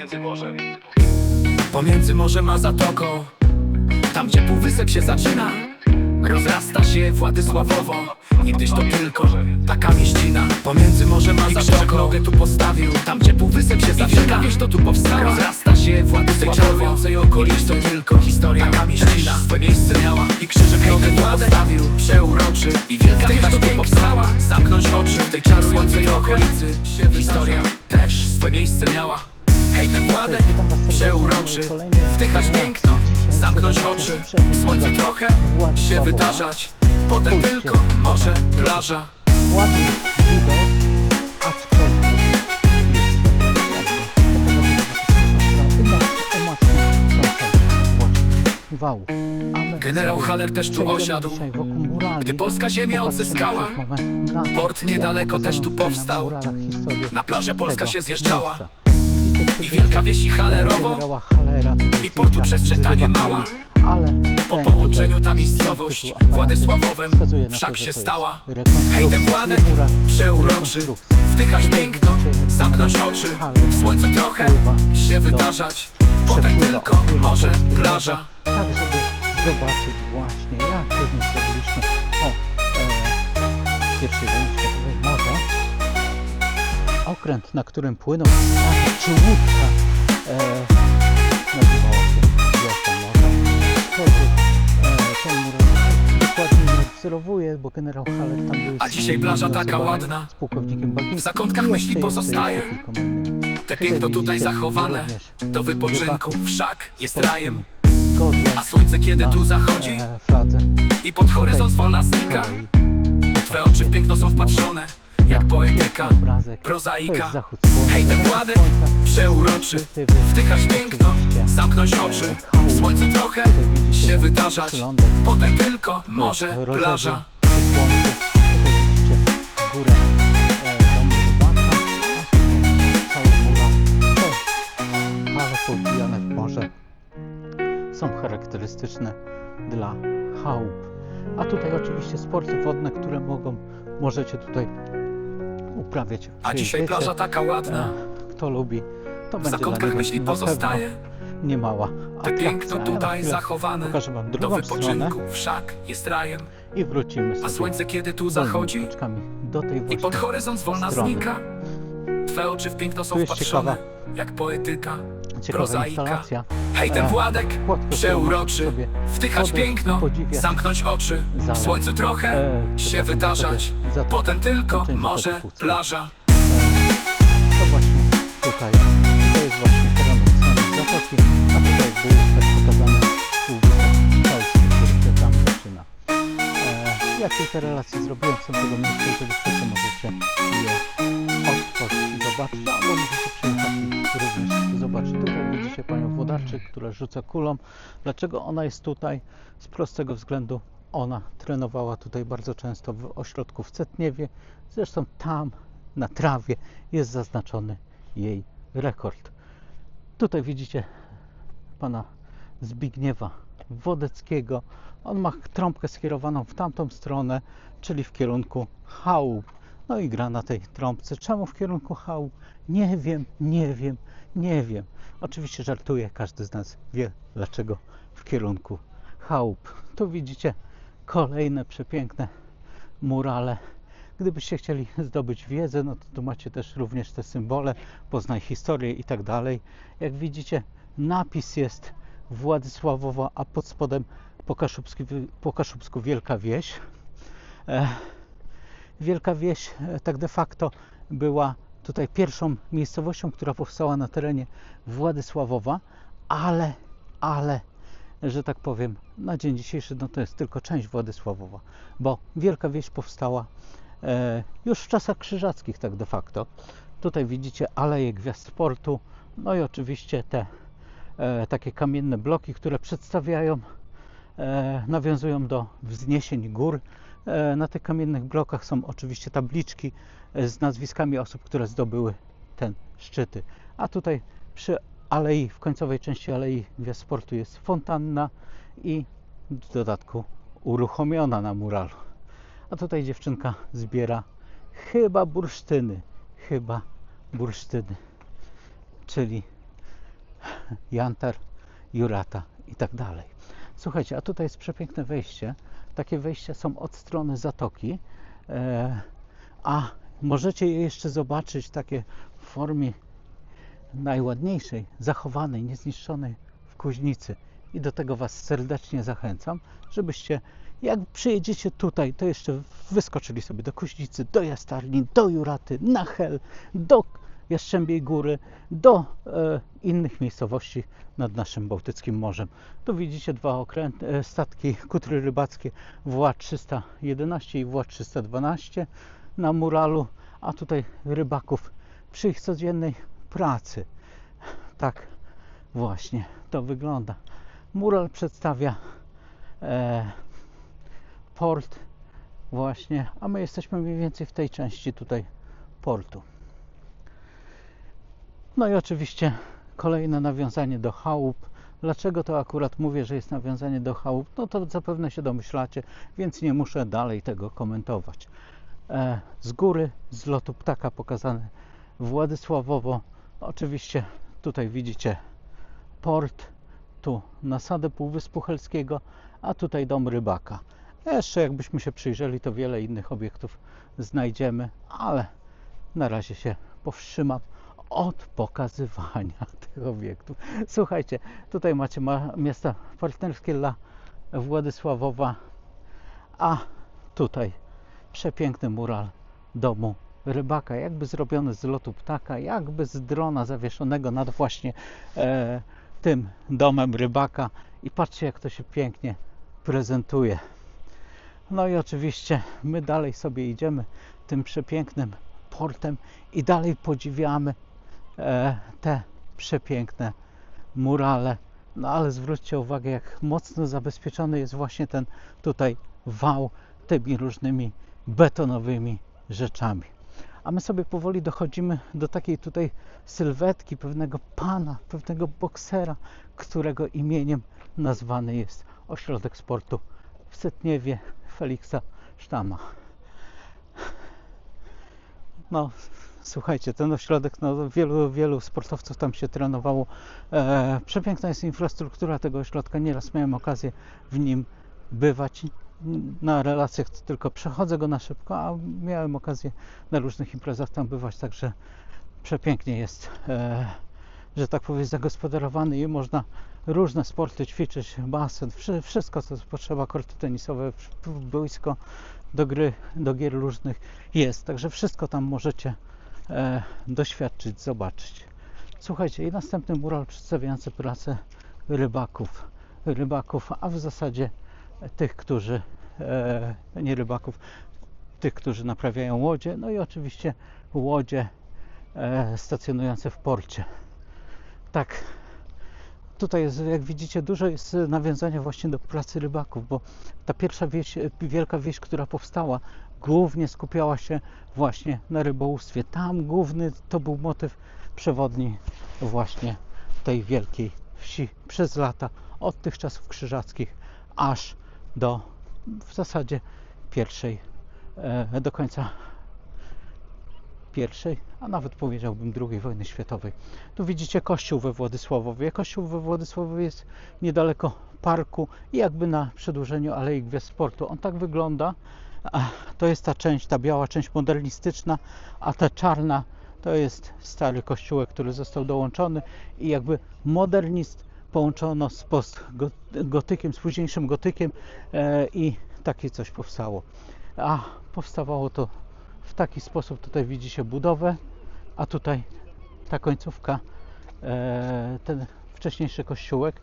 pomiędzy morzem. Pomiędzy morzem a zatoką. Tam gdzie półwysep się zaczyna Rozrasta się Władysławowo. Niegdyś to tylko taka mieścina. Pomiędzy morzem a zatoką. nogę tu postawił. Tam gdzie półwysep się zaczyna wieś to tu powstała. Rozrasta się Władysławowo. Tej okolicy to tylko historia Taka mieścina. swoje miejsce miała I krzyżek nogę tu postawił. Przeuroczy. I wielka wieś to tu powstała. Zamknąć oczy. W tej czarującej okolicy. Historia też swoje miejsce miała Hej ten Władek Przeuroczy Wdychać piękno Zamknąć oczy Słońce trochę się wydarzać Potem tylko morze, plaża Generał Haller też tu osiadł. Gdy polska ziemia odzyskała Port niedaleko też tu powstał. na plażę Polska się zjeżdżała. I wielka wieś i tutaj I portu z mała. Po połączeniu ta miejscowość Władysławowem to, Wszak się to jest stała rekonstrukcja Hej ten Władek Przeuroczy. Wdychać piękno Zamknąć oczy Słońce trochę się wydarzać. Potem tylko morze, plaża tak żeby zobaczyć właśnie jak pewnie zrobiliśmy o e, światowej morze okręt, na którym płynął statek czy łódka e, nazywała się Wiosna Morza e, bo generał tam był A dzisiaj plaża taka ładna. z pułkownikiem Bagińskim. W zakątkach myśli pozostaje. Te piękno tutaj zachowane Do wypoczynku. Wszak jest rajem. A słońce kiedy tu zachodzi? e, fladze. I pod horyzont wolna znika Twe oczy w piękno są wpatrzone Jak. To prozaika. Hej ten słońca. Przeuroczy. Wdychać piękno. Zamknąć oczy Słońce trochę Tutaj widzicie się wydarzać. Potem tylko rozewy plaża słońcu. Widzicie górę e, w morze są charakterystyczne dla chałup. A tutaj oczywiście sporty wodne, które mogą, możecie tutaj uprawiać. A dzisiaj Wiecie, plaża taka ładna. Kto lubi, to W będzie dla zakątkach niego myśli na pewno pozostaje niemała Te atrakcja. piękno Ja tutaj zachowane. Pokażę wam Do drugą stronę. wypoczynku. Wszak jest rajem. I wrócimy sobie A słońce kiedy tu wolnymi zachodzi? kroczkami do tej I właśnie pod horyzont wolna strony. znika? Twe oczy w piękno są Tu jest wpatrzone ciekawa- Jak poetyka ciekawa prozaika. instalacja. Hej ten E, Władek którą Przeuroczy sobie Wdychać podejść, piękno podziwiać Zamknąć oczy. W słońcu trochę E, się wydarzać sobie za to- Potem tylko zakuć. plaża To właśnie tutaj. To jest właśnie teren strony zatoki, a tutaj jest tak pokazane półwysep Chalski, który się tam zaczyna. E, ja kilka relacji zrobiłem z tego miejsca, jeżeli chcecie możecie je odtworzyć i zobaczyć, albo możecie przyjechać i również zobaczyć. Tutaj widzicie panią Włodarczyk, która rzuca kulą. Dlaczego ona jest tutaj? Z prostego względu ona trenowała tutaj bardzo często w ośrodku w Cetniewie. Zresztą tam na trawie jest zaznaczony jej rekord. Tutaj widzicie pana Zbigniewa Wodeckiego. On ma trąbkę skierowaną w tamtą stronę, czyli w kierunku chałup. No i gra na tej trąbce. Czemu w kierunku chałup? Nie wiem, nie wiem, nie wiem. Oczywiście żartuję, każdy z nas wie dlaczego w kierunku chałup. Tu widzicie kolejne przepiękne murale. Gdybyście chcieli zdobyć wiedzę, no to tu macie też również te symbole, poznaj historię i tak dalej. Jak widzicie, napis jest Władysławowa, a pod spodem po, kaszubski, po kaszubsku Wielka Wieś. E, Wielka Wieś e, tak de facto była tutaj pierwszą miejscowością, która powstała na terenie Władysławowa, ale, ale, że tak powiem, na dzień dzisiejszy no to jest tylko część Władysławowa, bo Wielka Wieś powstała e, już w czasach krzyżackich tak de facto. Tutaj widzicie Aleje Gwiazd Portu, no i oczywiście te e, takie kamienne bloki, które przedstawiają, e, nawiązują do wzniesień gór. E, na tych kamiennych blokach są oczywiście tabliczki e, z nazwiskami osób, które zdobyły ten szczyty. A tutaj przy alei, w końcowej części Alei Gwiazd Sportu jest fontanna i w dodatku uruchomiona na muralu. A tutaj dziewczynka zbiera chyba bursztyny, chyba bursztyny, czyli jantar, jurata i tak dalej. Słuchajcie, a tutaj jest przepiękne wejście. Takie wejścia są od strony zatoki, e, a możecie je jeszcze zobaczyć takie w formie najładniejszej, zachowanej, niezniszczonej w Kuźnicy. I do tego Was serdecznie zachęcam, żebyście jak przyjedziecie tutaj, to jeszcze wyskoczyli sobie do Kuźnicy, do Jastarni, do Juraty, na Hel, do Jastrzębiej Góry, do e, innych miejscowości nad naszym Bałtyckim Morzem. Tu widzicie dwa okręt, e, statki kutry rybackie WA 311 i WA 312 na muralu, a tutaj rybaków przy ich codziennej pracy. Tak właśnie to wygląda. Mural przedstawia e, port właśnie, a my jesteśmy mniej więcej w tej części tutaj portu. No i oczywiście kolejne nawiązanie do chałup. Dlaczego to akurat mówię, że jest nawiązanie do chałup? No to zapewne się domyślacie, więc nie muszę dalej tego komentować. E, z góry, z lotu ptaka pokazane Władysławowo. Oczywiście tutaj widzicie port, tu nasadę Półwyspu Helskiego, a tutaj dom rybaka. Jeszcze jakbyśmy się przyjrzeli, to wiele innych obiektów znajdziemy, ale na razie się powstrzymam od pokazywania tych obiektów. Słuchajcie, tutaj macie ma miasta partnerskie dla Władysławowa, a tutaj przepiękny mural domu rybaka, jakby zrobiony z lotu ptaka, jakby z drona zawieszonego nad właśnie e, tym domem rybaka i patrzcie jak to się pięknie prezentuje. No i oczywiście my dalej sobie idziemy tym przepięknym portem i dalej podziwiamy te przepiękne murale. No ale zwróćcie uwagę, jak mocno zabezpieczony jest właśnie ten tutaj wał tymi różnymi betonowymi rzeczami. A my sobie powoli dochodzimy do takiej tutaj sylwetki pewnego pana, pewnego boksera, którego imieniem nazwany jest ośrodek sportu w Setniewie Feliksa Sztama. No, słuchajcie, ten ośrodek, no, wielu, wielu sportowców tam się trenowało. E, przepiękna jest infrastruktura tego ośrodka. Nieraz miałem okazję w nim bywać. Na relacjach tylko przechodzę go na szybko, a miałem okazję na różnych imprezach tam bywać, także przepięknie jest, e, że tak powiem, zagospodarowany i można różne sporty ćwiczyć, basen, wszy- wszystko co potrzeba, korty tenisowe, boisko do gry, do gier różnych jest, także wszystko tam możecie e, doświadczyć, zobaczyć. Słuchajcie, i następny mural przedstawiający pracę rybaków, rybaków, a w zasadzie tych, którzy e, nie rybaków, tych, którzy naprawiają łodzie, no i oczywiście łodzie e, stacjonujące w porcie. Tak, tutaj jest, jak widzicie, dużo jest nawiązania właśnie do pracy rybaków, bo ta pierwsza wieś, wielka wieś, która powstała, głównie skupiała się właśnie na rybołówstwie. Tam główny to był motyw przewodni właśnie tej wielkiej wsi przez lata, od tych czasów krzyżackich aż do w zasadzie pierwszej, e, do końca pierwszej, a nawet powiedziałbym drugiej wojny światowej. Tu widzicie kościół we Władysławowie. Kościół we Władysławowie jest niedaleko parku i jakby na przedłużeniu Alei Gwiazd Sportu. On tak wygląda. To jest ta część, ta biała część modernistyczna, a ta czarna to jest stary kościółek, który został dołączony i jakby modernist połączono z postgotykiem, z późniejszym gotykiem e, i takie coś powstało. A powstawało to w taki sposób, tutaj widzicie budowę, a tutaj ta końcówka, e, ten wcześniejszy kościółek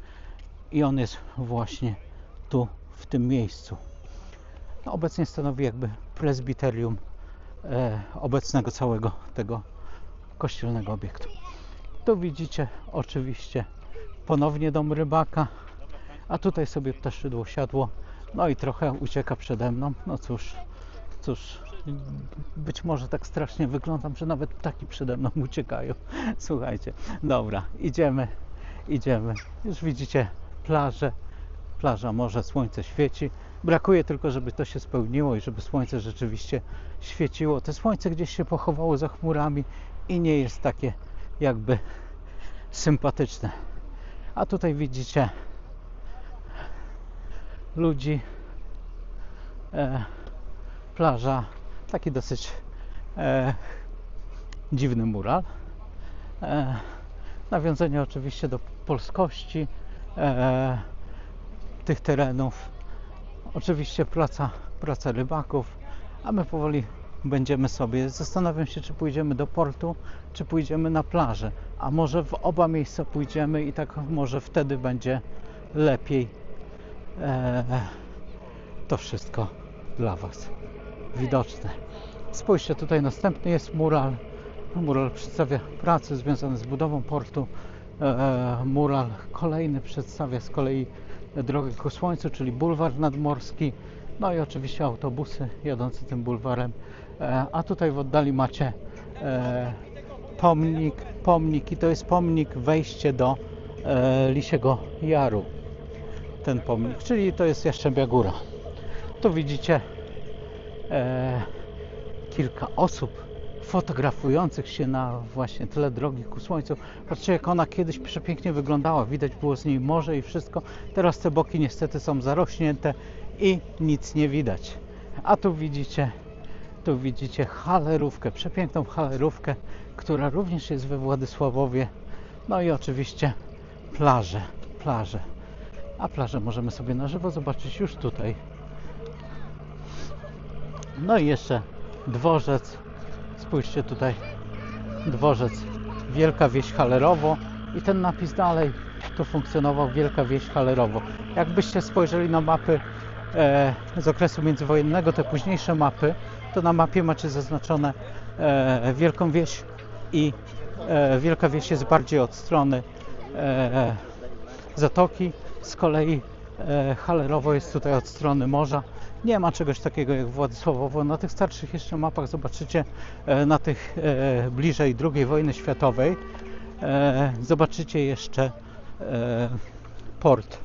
i on jest właśnie tu, w tym miejscu. No, obecnie stanowi jakby prezbiterium e, obecnego całego tego kościelnego obiektu. Tu widzicie oczywiście ponownie dom rybaka, a tutaj sobie ptaszydło siadło, no i trochę ucieka przede mną. No cóż, cóż, być może tak strasznie wyglądam, że nawet ptaki przede mną uciekają. Słuchajcie, dobra, idziemy, idziemy. Już widzicie plażę, plaża, morze, słońce świeci. Brakuje tylko, żeby to się spełniło i żeby słońce rzeczywiście świeciło. To słońce gdzieś się pochowało za chmurami i nie jest takie jakby sympatyczne. A tutaj widzicie ludzi, e, plaża, taki dosyć e, dziwny mural. E, nawiązanie oczywiście do polskości e, tych terenów. Oczywiście praca, praca rybaków, a my powoli będziemy sobie. Zastanawiam się, czy pójdziemy do portu, czy pójdziemy na plażę. A może w oba miejsca pójdziemy i tak może wtedy będzie lepiej e, to wszystko dla Was widoczne. Spójrzcie, tutaj następny jest mural. Mural przedstawia prace związane z budową portu. E, mural kolejny przedstawia z kolei drogę ku słońcu, czyli bulwar nadmorski. No i oczywiście autobusy jadące tym bulwarem. E, a tutaj w oddali macie e, pomnik, pomnik i to jest pomnik wejście do e, Lisiego Jaru. Ten pomnik, czyli to jest Jaszczębia Góra. Tu widzicie e, kilka osób fotografujących się na właśnie tle drogi ku słońcu. Patrzcie, jak ona kiedyś przepięknie wyglądała. Widać było z niej morze i wszystko. Teraz te boki niestety są zarośnięte i nic nie widać. A tu widzicie, tu widzicie halerówkę, przepiękną halerówkę, która również jest we Władysławowie. No i oczywiście plaże, plaże. A plaże możemy sobie na żywo zobaczyć już tutaj. No i jeszcze dworzec. Spójrzcie tutaj. Dworzec Wielka Wieś Halerowo i ten napis dalej tu funkcjonował Wielka Wieś Halerowo. Jakbyście spojrzeli na mapy e, z okresu międzywojennego, te późniejsze mapy, to na mapie macie zaznaczone e, Wielką Wieś i e, Wielka Wieś jest bardziej od strony e, zatoki. Z kolei e, Halerowo jest tutaj od strony morza. Nie ma czegoś takiego jak Władysławowo. Na tych starszych jeszcze mapach zobaczycie, e, na tych e, bliżej II wojny światowej, e, zobaczycie jeszcze port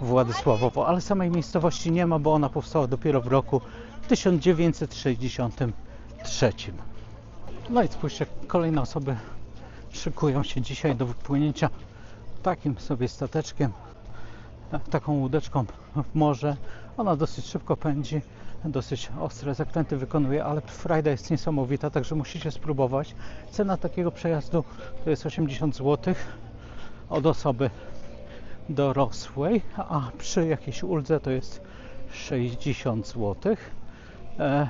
Władysławowo, ale samej miejscowości nie ma, bo ona powstała dopiero w roku 1963. No i spójrzcie, kolejne osoby szykują się dzisiaj do wypłynięcia takim sobie stateczkiem, taką łódeczką w morze. Ona dosyć szybko pędzi, dosyć ostre zakręty wykonuje, ale frajda jest niesamowita, także musicie spróbować. Cena takiego przejazdu to jest 80 zł od osoby dorosłej, a przy jakiejś uldze to jest 60 zł. E,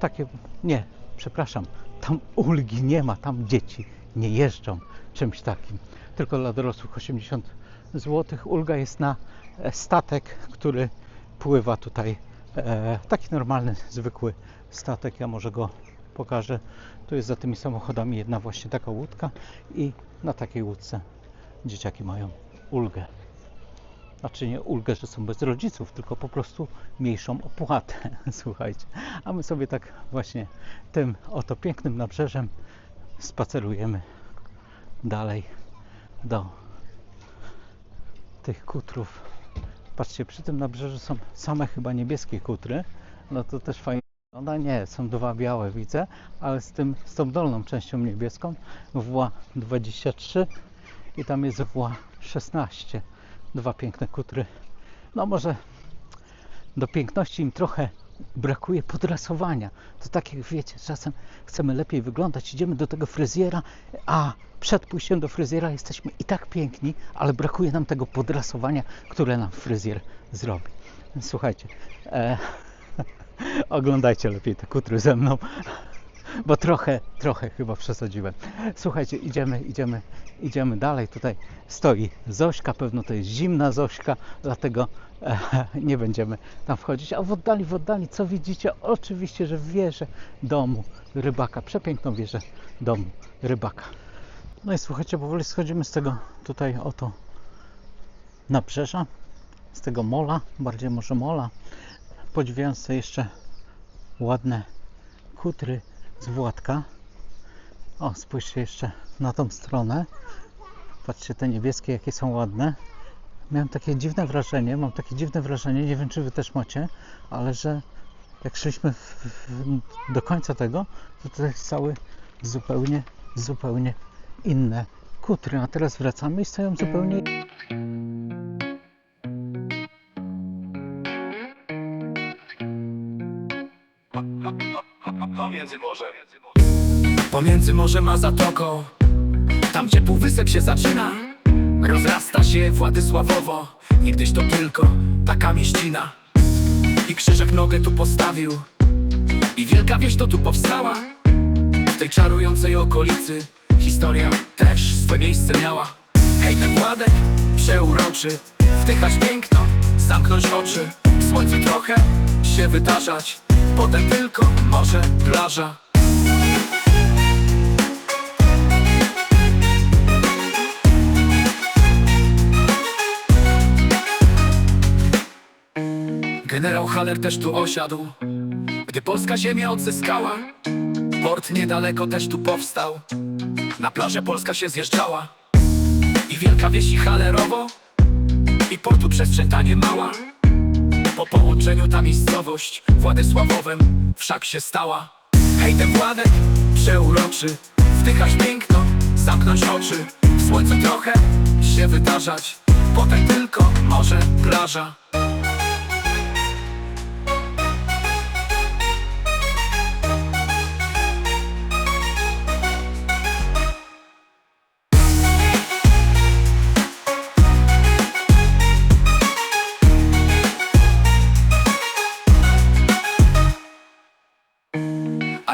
takie, nie, przepraszam, tam ulgi nie ma, tam dzieci nie jeżdżą czymś takim. Tylko dla dorosłych 80 zł. Ulga jest na e, statek, który pływa tutaj. E, taki normalny, zwykły statek. Ja może go pokażę. Tu jest za tymi samochodami jedna właśnie taka łódka i na takiej łódce dzieciaki mają ulgę. Znaczy nie ulgę, że są bez rodziców, tylko po prostu mniejszą opłatę. Słuchajcie. A my sobie tak właśnie tym oto pięknym nabrzeżem spacerujemy dalej do tych kutrów. Patrzcie, przy tym nabrzeżu są same chyba niebieskie kutry. No to też fajnie wygląda. Nie, są dwa białe widzę, ale z, tym, z tą dolną częścią niebieską Wła 23 i tam jest Wła 16. Dwa piękne kutry. No może do piękności im trochę brakuje podrasowania. To tak jak wiecie, czasem chcemy lepiej wyglądać, idziemy do tego fryzjera, a przed pójściem do fryzjera jesteśmy i tak piękni, ale brakuje nam tego podrasowania, które nam fryzjer zrobi. Słuchajcie, e, oglądajcie lepiej te kutry ze mną, bo trochę, trochę chyba przesadziłem. Słuchajcie, idziemy, idziemy, idziemy dalej. Tutaj stoi Zośka, pewno to jest zimna Zośka, dlatego e, nie będziemy tam wchodzić. A w oddali, w oddali, co widzicie? Oczywiście, że wieżę domu rybaka, przepiękną wieżę domu rybaka. No i słuchajcie, powoli schodzimy z tego tutaj oto nabrzeża, z tego mola, bardziej może mola, podziwiając jeszcze ładne kutry z Władka. O, spójrzcie jeszcze na tą stronę. Patrzcie, te niebieskie, jakie są ładne. Miałem takie dziwne wrażenie, mam takie dziwne wrażenie, nie wiem, czy Wy też macie, ale że jak szliśmy w, w, do końca tego, to to jest cały zupełnie, zupełnie inne kutry, a teraz wracamy i stoją zupełnie Pomiędzy morzem Pomiędzy morzem a zatoką Tam gdzie półwysep się zaczyna Rozrasta się Władysławowo. Niegdyś to tylko taka mieścina. I krzyżek nogę tu postawił. I wielka wieś to tu powstała. W tej czarującej okolicy Historia też swe miejsce miała. Hej ten Władek przeuroczy. Wdychać piękno, zamknąć oczy. W słońcu trochę się wydarzać Potem tylko morze, plaża. Generał Haller też tu osiadł. Gdy polska ziemia odzyskała Port niedaleko też tu powstał. Na plażę Polska się zjeżdżała. I wielka wieś i Hallerowo I portu przestrzeń ta nie mała Po połączeniu ta miejscowość Władysławowem wszak się stała. Hej ten Władek przeuroczy Wdychać piękno, zamknąć oczy. W słońcu trochę się wydarzać Potem tylko morze, plaża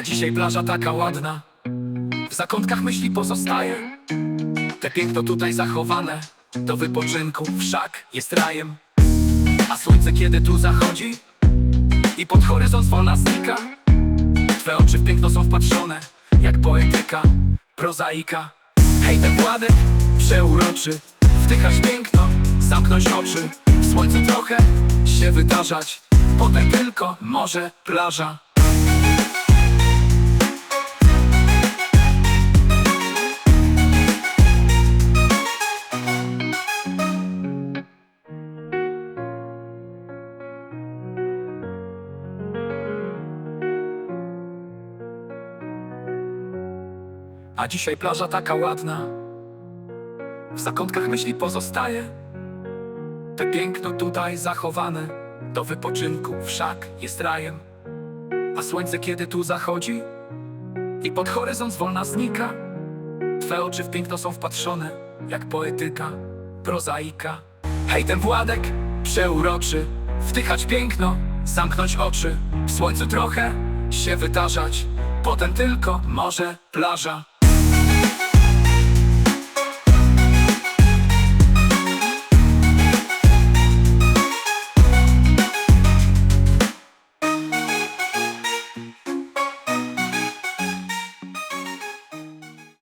Dzisiaj plaża taka ładna. W zakątkach myśli pozostaje. Te piękno tutaj zachowane. Do wypoczynku wszak jest rajem. A słońce kiedy tu zachodzi I pod horyzont wolna znika Twe oczy w piękno są wpatrzone Jak poetyka, prozaika. Hej ten Władek przeuroczy. Wdychać piękno, zamknąć oczy. W słońcu trochę się wydarzać. Potem tylko morze, plaża A dzisiaj plaża taka ładna. W zakątkach myśli pozostaje. Te piękno tutaj zachowane. Do wypoczynku wszak jest rajem. A słońce kiedy tu zachodzi? I pod horyzont zwolna znika. Twe oczy w piękno są wpatrzone Jak poetyka, prozaika. Hej ten Władek przeuroczy. Wdychać piękno, zamknąć oczy. W słońcu trochę się wydarzać Potem tylko morze, plaża